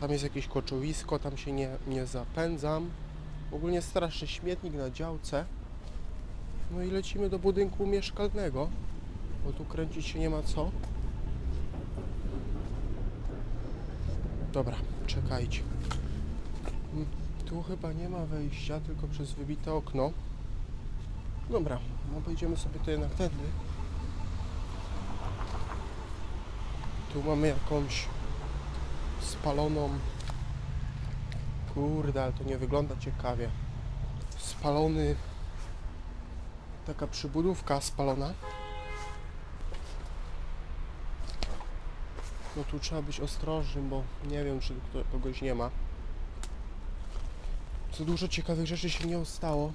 Tam jest jakieś koczowisko, tam się nie, nie zapędzam. Ogólnie straszny śmietnik na działce. No i lecimy do budynku mieszkalnego, bo tu kręcić się nie ma co. Dobra, czekajcie. Mm, Tu chyba nie ma wejścia, tylko przez wybite okno. Dobra, no pojedziemy sobie to jednak tędy. Tu mamy jakąś spaloną... Kurde, ale to nie wygląda ciekawie. Spalony... Taka przybudówka spalona. No tu trzeba być ostrożnym, bo nie wiem, czy kogoś nie ma. Za dużo ciekawych rzeczy się nie stało.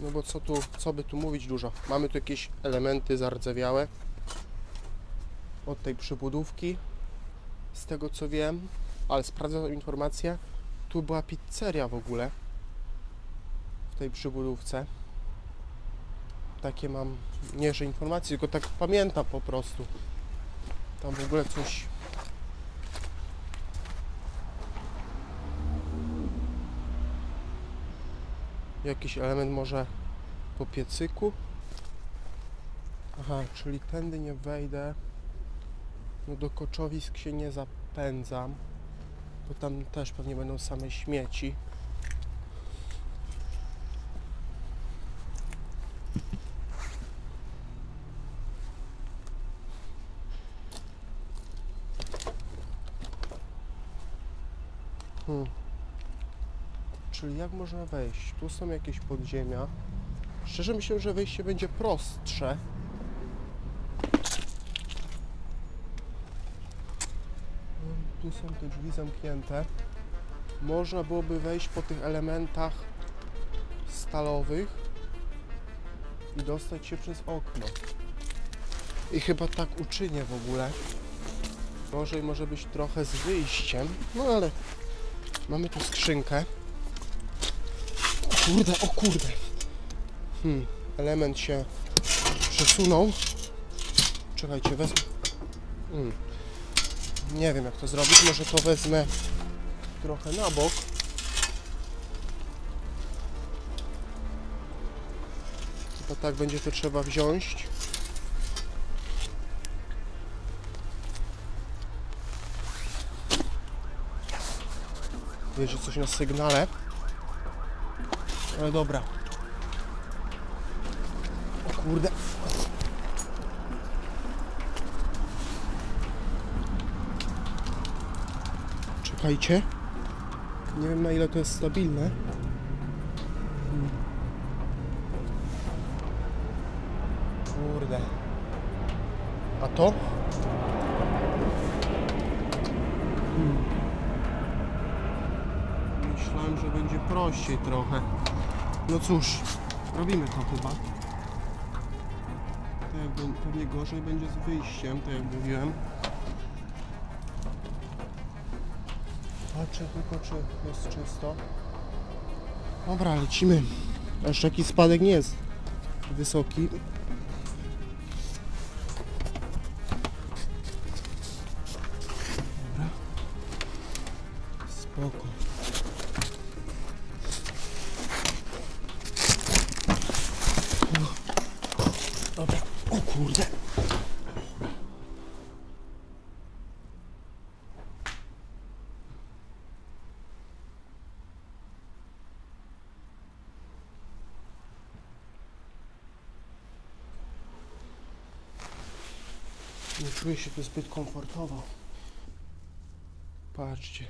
No bo co tu, co by tu mówić dużo? Mamy tu jakieś elementy zardzewiałe od tej przybudówki, z tego co wiem, ale sprawdzam informację, tu była pizzeria w ogóle w tej przybudówce. Takie mam, nie że informacje, tylko tak pamiętam po prostu. Tam w ogóle coś jakiś element może po piecyku. Aha, czyli tędy nie wejdę. No do koczowisk się nie zapędzam, bo tam też pewnie będą same śmieci. Hmm. Czyli jak można wejść? Tu są jakieś podziemia. Szczerze myślę, że wejście będzie prostsze. Mm, Tu są te drzwi zamknięte. Można byłoby wejść po tych elementach stalowych i dostać się przez okno. I chyba tak uczynię w ogóle. Gorzej może być trochę z wyjściem, no ale mamy tu skrzynkę. O kurde, o kurde. Hmm, element się przesunął. Czekajcie, wezmę. Hmm. Nie wiem jak to zrobić, może to wezmę trochę na bok. Chyba tak będzie to trzeba wziąć. Wiecie coś na sygnale. Ale dobra. O kurde. Czekajcie. Nie wiem na ile to jest stabilne. Kurde. A to? Hmm. Myślałem, że będzie prościej trochę. No cóż, robimy to chyba. Pewnie gorzej będzie z wyjściem, tak jak mówiłem. Patrzę tylko, czy jest czysto. Dobra, lecimy. Aż jaki spadek nie jest wysoki. Dobra. Spoko. Dobra, o kurde. Nie czuję się tu zbyt komfortowo. Patrzcie.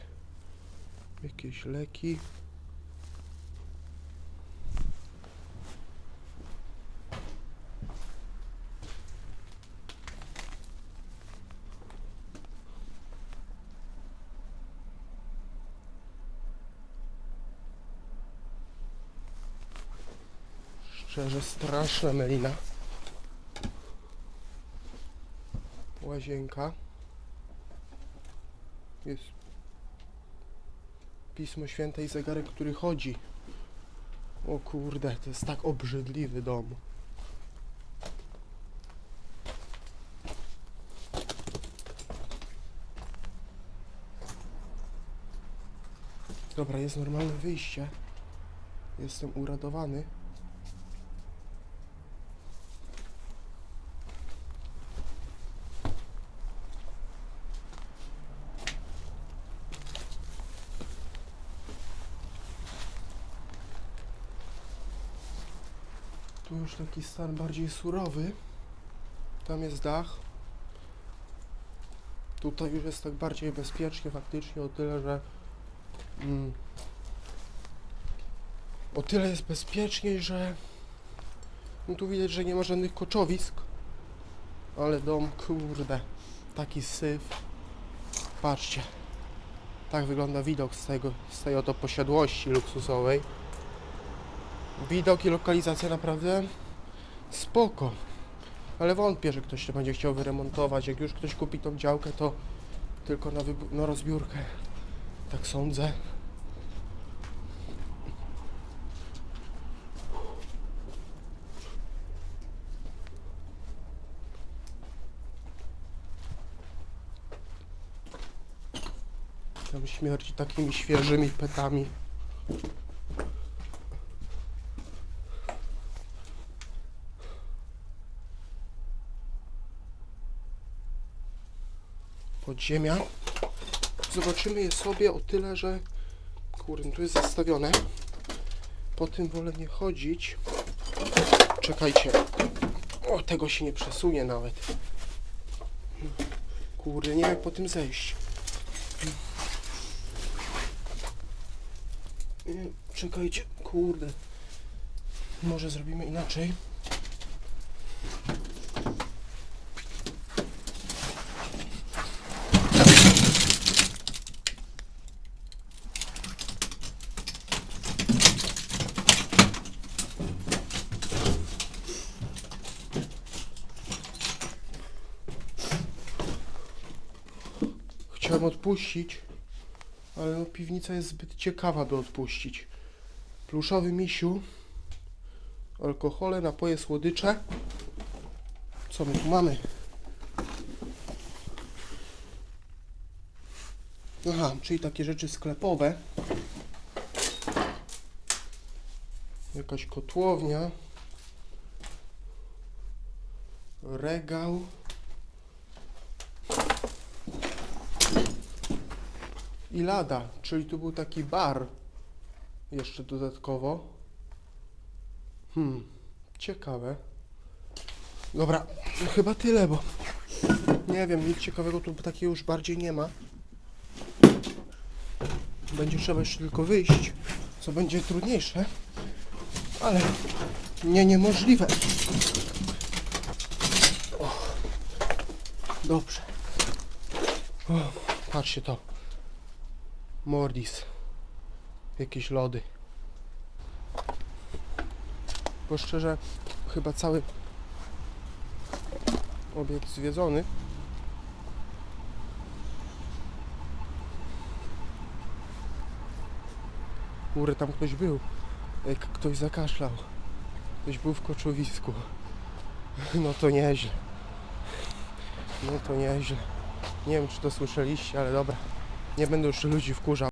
Jakieś leki. Szczerze straszna melina. łazienka. Jest Pismo Święte i zegarek, który chodzi. O kurde, to jest tak obrzydliwy dom. Dobra, jest normalne wyjście. Jestem uradowany. Tu już taki stan bardziej surowy. Tam jest dach. Tutaj już jest tak bardziej bezpiecznie faktycznie o tyle, że mm, o tyle jest bezpieczniej, że no tu widać, że nie ma żadnych koczowisk. Ale dom, kurde, taki syf. Patrzcie. Tak wygląda widok z tego, z tej oto posiadłości luksusowej. Widok i lokalizacja naprawdę spoko. Ale wątpię, że ktoś to będzie chciał wyremontować. Jak już ktoś kupi tą działkę, to tylko na, na rozbiórkę. Tak sądzę. Tam śmierci takimi świeżymi petami. Podziemia. Zobaczymy je sobie o tyle, że kurde, tu jest zastawione. Po tym wolę nie chodzić. Czekajcie. O, tego się nie przesunie nawet. Kurde, nie wiem po tym zejść. Czekajcie, kurde. Może zrobimy inaczej. Odpuścić, ale no, piwnica jest zbyt ciekawa, by odpuścić. Pluszowy misiu, alkohole, napoje, słodycze. Co my tu mamy? Aha, czyli takie rzeczy sklepowe. Jakaś kotłownia. Regał. I lada, czyli tu był taki bar jeszcze dodatkowo. Hmm, ciekawe. Dobra, no chyba tyle, bo nie wiem, nic ciekawego tu takiego już bardziej nie ma. Będzie trzeba jeszcze tylko wyjść, co będzie trudniejsze, ale nie niemożliwe. Dobrze. O, patrzcie to. Mordis. Jakieś lody. Bo szczerze, chyba cały obiekt zwiedzony. Kurde, tam ktoś był. Jak ktoś zakaszlał. Ktoś był w koczowisku. No to nieźle. No to nieźle. Nie wiem, czy to słyszeliście, ale dobra. Nie będę już ludzi wkurzał.